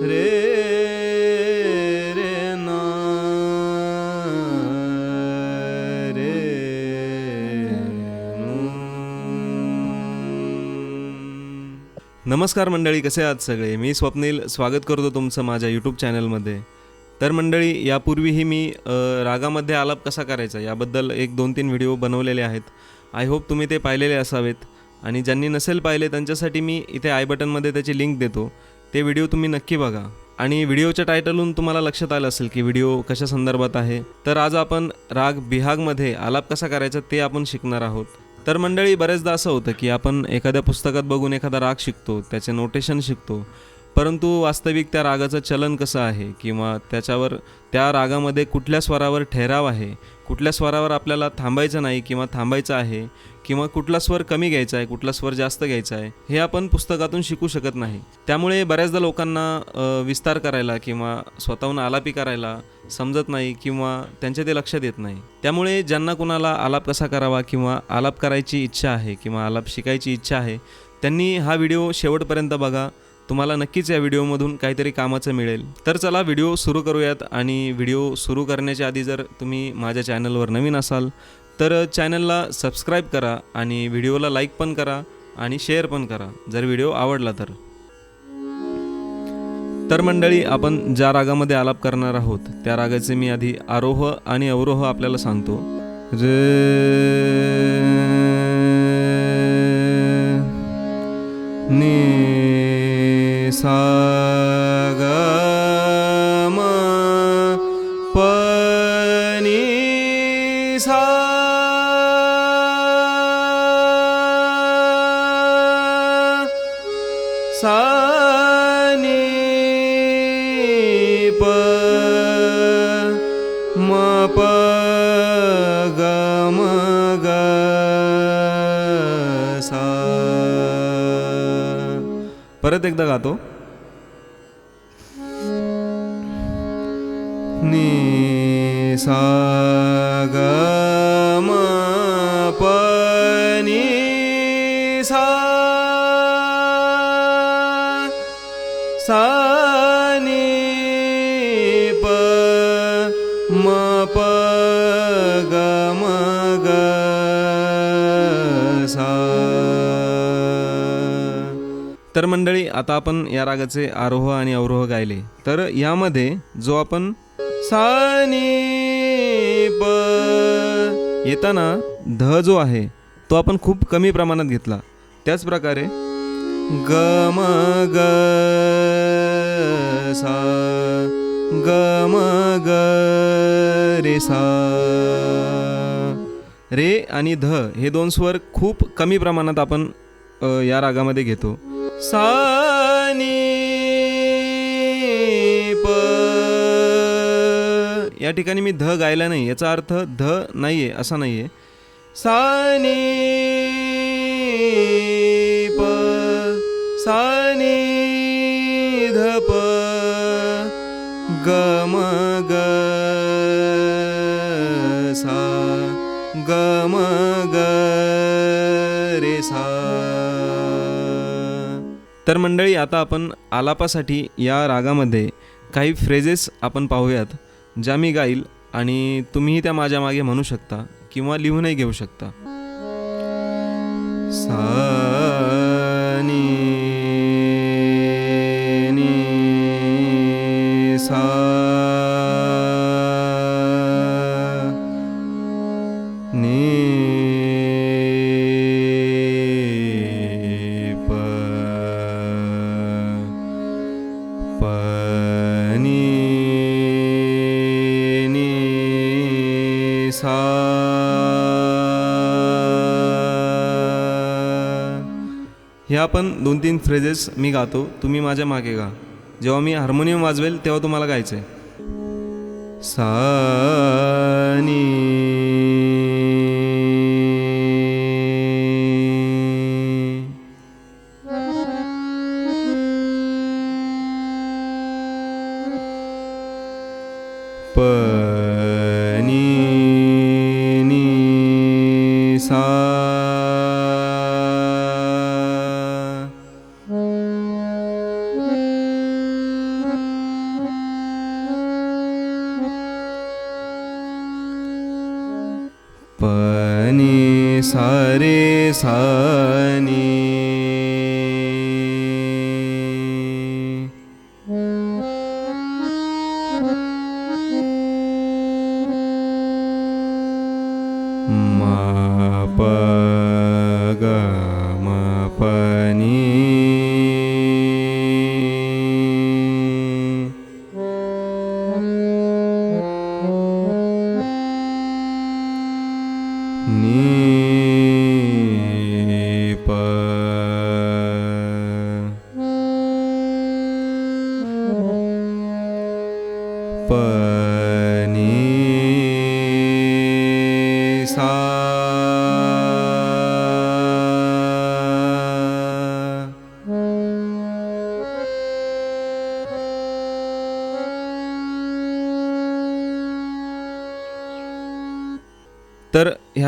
रे रे ना रे नमस्कार मंडळी कसे आहात सगळे? मी स्वप्नील स्वागत करतो तुमचं माझ्या यूट्यूब चॅनलमध्ये तर मंडळी यापूर्वीही मी रागामध्ये आलाप कसा करायचा याबद्दल एक दोन तीन व्हिडिओ बनवलेले आहेत. आय होप तुम्ही ते पाहिलेले असावेत. आणि ज्यांनी नसेल पाहिले त्यांच्यासाठी मी इथे आय बटनमध्ये त्याची लिंक देतो. ते व्हिडिओ तुम्ही नक्की बघा. आणि व्हिडिओच्या टायटलहून तुम्हाला लक्षात आलं असेल की व्हिडिओ कशा संदर्भात आहे. तर आज आपण राग बिहागमध्ये आलाप कसा करायचा ते आपण शिकणार आहोत. तर मंडळी बरेचदा असं होतं की आपण एखाद्या पुस्तकात बघून एखादा राग शिकतो त्याचे नोटेशन शिकतो. परंतु वास्तविक त्या रागाचं चलन कसं आहे? किंवा त्याच्यावर त्या रागामध्ये कुठल्या स्वरावर ठेराव आहे? कुठल्या स्वरावर आपल्याला थांबायचं नाही किंवा थांबायचं आहे? किंवा कुठला स्वर कमी घ्यायचा आहे? कुठला स्वर जास्त घ्यायचा आहे? हे आपण पुस्तकातून शिकू शकत नाही. त्यामुळे बऱ्याचदा लोकांना विस्तार करायला किंवा स्वतःहून आलापी करायला समजत नाही किंवा त्यांच्या ते लक्षात येत नाही. त्यामुळे ज्यांना कुणाला आलाप कसा करावा किंवा आलाप करायची इच्छा आहे किंवा आलाप शिकायची इच्छा आहे त्यांनी हा व्हिडिओ शेवटपर्यंत बघा. तुम्हाला नक्कीच या व्हिडिओमधून काहीतरी कामाचं मिळेल. तर चला व्हिडिओ सुरू करूयात आणि व्हिडिओ सुरू करण्याच्या आधी जर तुम्ही माझ्या चॅनलवर नवीन असाल तर चॅनलला सबस्क्राईब करा आणि व्हिडिओला लाईक पण करा आणि शेअर पण करा जर व्हिडिओ आवडला तर. तर मंडळी आपण ज्या रागामध्ये आलाप करणार आहोत त्या रागाचे मी आधी आरोह आणि अवरोह आपल्याला सांगतो. रे सा ग म प नि सा सा नि प म प ग म ग सा। परत एकदा गातो. नि सा ग नि सा सा ग सा तर मंडळी आता आपण या रागाचे आरोह आणि अवरोह गायले. तर यामध्ये जो आपण सा प. येताना ध जो आहे तो आपण खूप कमी प्रमाणात घेतला. त्याच प्रकारे ग म ग सा ग म ग रे सा. रे आणि ध हे दोन स्वर खूप कमी प्रमाणात आपण या रागामध्ये घेतो. सा या ठिकाणी मी ध गायला नाही याचा अर्थ ध नाही आहे असा नाही आहे साने नि प सा नि ध प ग म ग सा ग म ग रे सा. तर मंडळी आता आपण आलापासाठी या रागामध्ये काही फ्रेजेस आपण पाहूयात. ज्या मी गाईल आणि तुम्हीही त्या माझ्या मागे म्हणू शकता किंवा लिहूनही घेऊ शकता. सा ह्या पण दोन तीन फ्रेजेस मी गातो तुम्ही माझ्या मागे गा. जेव्हा मी हार्मोनियम वाजवेल तेव्हा तुम्हाला गायचं आहे सा सारे सानी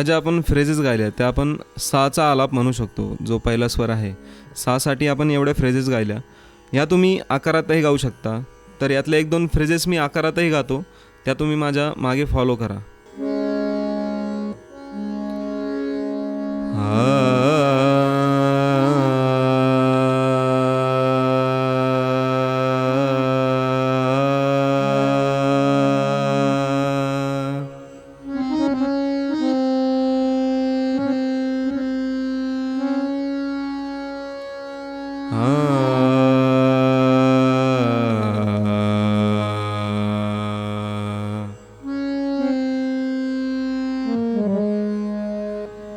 ह्या ज्या आपण फ्रेजेस गायल्या त्या आपण साचा आलाप म्हणू शकतो जो पहिला स्वर आहे. सासाठी आपण एवढ्या फ्रेजेस गायल्या. ह्या तुम्ही आकारातही गाऊ शकता. तर यातले एक दोन फ्रेजेस मी आकारातही गातो. त्या तुम्ही माझ्या मागे फॉलो करा.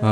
आता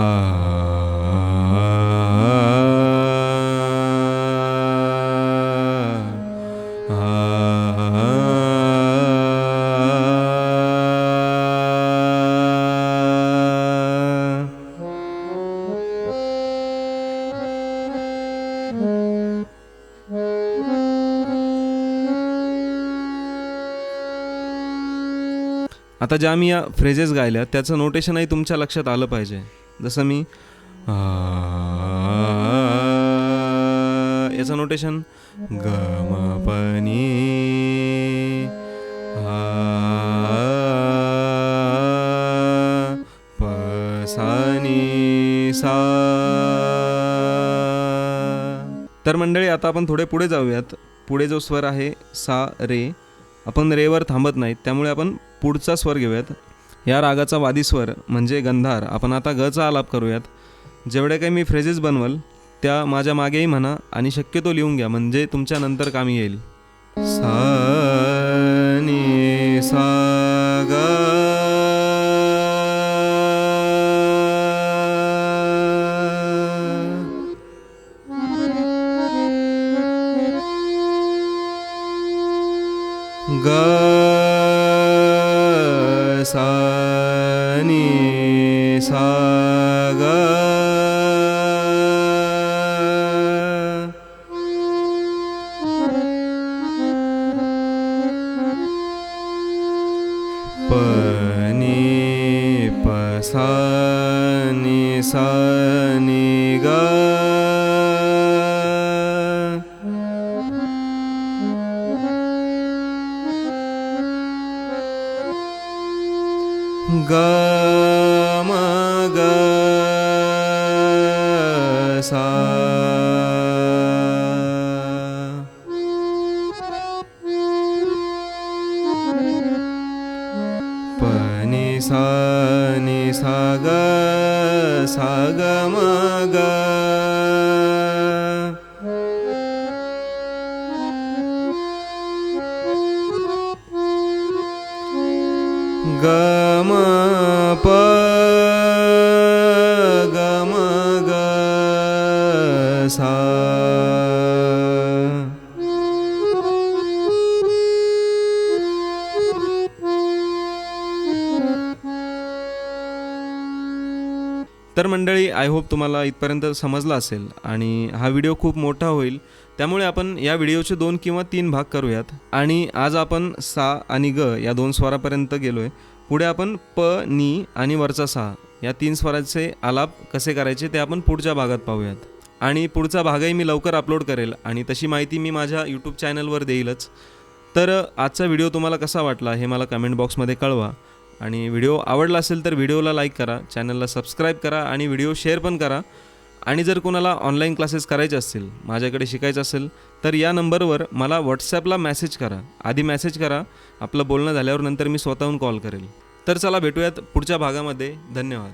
ज्या मी या फ्रेजेस गायल्या त्याचं नोटेशनही तुमच्या लक्षात आलं पाहिजे. जसं मी याचं नोटेशन ग म सा. तर मंडळी आता आपण थोडे पुढे जाऊयात. पुढे जो स्वर आहे सा रे आपण रेवर थांबत नाहीत. त्यामुळे आपण पुढचा स्वर घेऊयात. या रागाचा वादी स्वर म्हणजे गंधार. आपण आता गचा आलाप करूयात. जेवढे काही मी फ्रेजेस बनवल त्या माझ्या मागेही म्हणा आणि शक्यतो लिहून घ्या म्हणजे तुमच्या नंतर कामी येईल. सा नी सा ग गनि सनि सा ग सा। तर मंडळी आय होप तुम्हाला इथपर्यंत समजला असेल आणि हा व्हिडिओ खूप मोठा होईल. त्यामुळे आपण या व्हिडिओचे दोन किंवा तीन भाग करूयात. आणि आज आपण सा आणि ग या दोन स्वरापर्यंत गेलोय. पुढे आपण प नी आणि वरचा सा या तीन स्वराचे आलाप कसे करायचे ते आपण पुढच्या भागात पाहूयात. आणि पुढचा भागही मी लवकर अपलोड करेल आणि तशी माहिती मी माझ्या यूट्यूब चॅनलवर देईलच. तर आजचा व्हिडिओ तुम्हाला कसा वाटला हे मला कमेंट बॉक्समध्ये कळवा. आणि व्हिडिओ आवडला असेल तर व्हिडिओला लाईक करा चॅनलला सबस्क्राईब करा आणि व्हिडिओ शेअर पण करा. आणि जर कोणाला ऑनलाईन क्लासेस करायचे असतील माझ्याकडे शिकायचं असेल तर या नंबरवर मला व्हॉट्सॲपला मेसेज करा. आधी मेसेज करा. आपलं बोलणं झाल्यावर नंतर मी स्वतःहून कॉल करेल. तर चला भेटूयात पुढच्या भागामध्ये. धन्यवाद.